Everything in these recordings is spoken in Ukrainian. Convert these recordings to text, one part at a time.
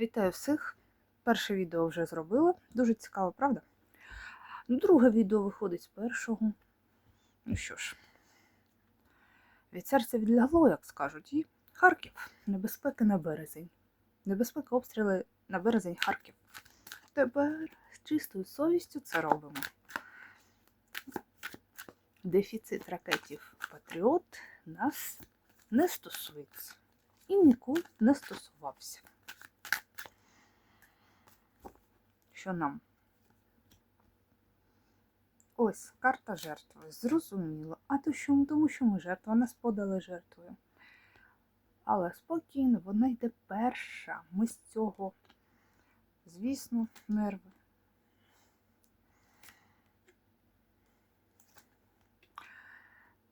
Вітаю всіх! Перше відео вже зробила. Дуже цікаво, правда? Друге відео виходить з першого. Ну що ж, від серця відлягло, як скажуть, і Харків. Небезпека на березень. Небезпека обстріли на березень Харків. Тепер з чистою совістю це робимо. Дефіцит ракетів Патріот нас не стосується. І ніколи не стосувався. Що нам? Ось карта жертви. Зрозуміло. А то що? Тому що ми жертва, нас подали жертвою. Але спокійно, вона йде перша. Ми з цього, звісно, нерви.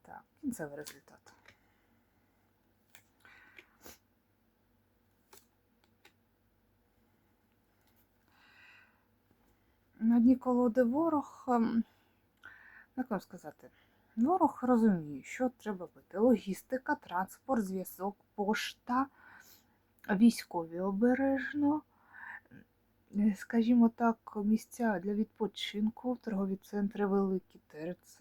Так, кінцевий результат. На дні колоди ворог, ем, як вам сказати, ворог розуміє, що треба бути. Логістика, транспорт, зв'язок, пошта, військові обережно, е, скажімо так, місця для відпочинку, торгові центри, великі ТРЦ.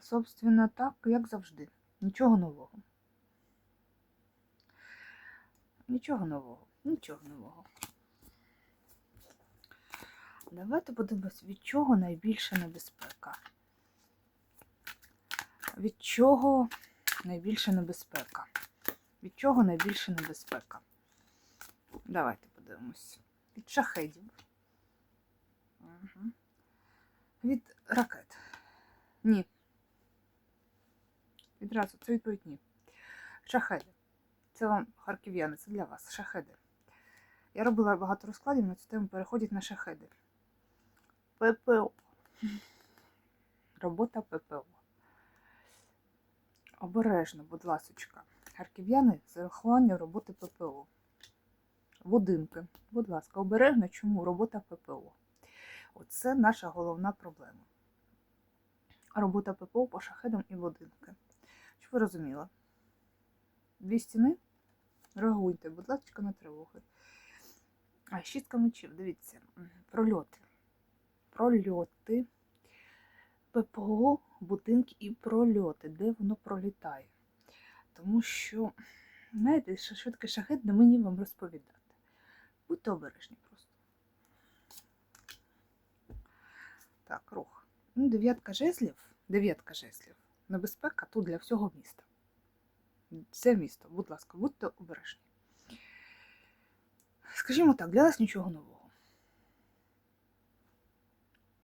Собственно, так, як завжди. Нічого нового. Нічого нового, нічого нового. Давайте подивимось, від чого найбільша небезпека. Від чого найбільша небезпека? Від чого найбільша небезпека? Давайте подивимось. Від шахедів. Угу. Від ракет. Ні. Відразу це відповідь ні. Шахеди. Це вам харків'яни, це для вас. Шахеди. Я робила багато розкладів на цю тему, переходять на шахеди. ППО. Робота ППО. Обережно, будь ласочка. Харків'яни з урахуванням роботи ППО. Будинки. Будь ласка, обережно, чому робота ППО? Оце наша головна проблема. Робота ППО по шахедам і будинки. Щоб ви розуміли? Дві стіни. Реагуйте, будь ласка, на тривоги. А шістка мечів, дивіться, прольоти прольоти, ППО, будинки і прольоти, де воно пролітає. Тому що, знаєте, що таке шахет, не мені вам розповідати. Будьте обережні просто. Так, рух. Ну, дев'ятка жезлів, дев'ятка жезлів. Небезпека тут для всього міста. Все місто, будь ласка, будьте обережні. Скажімо так, для нас нічого нового.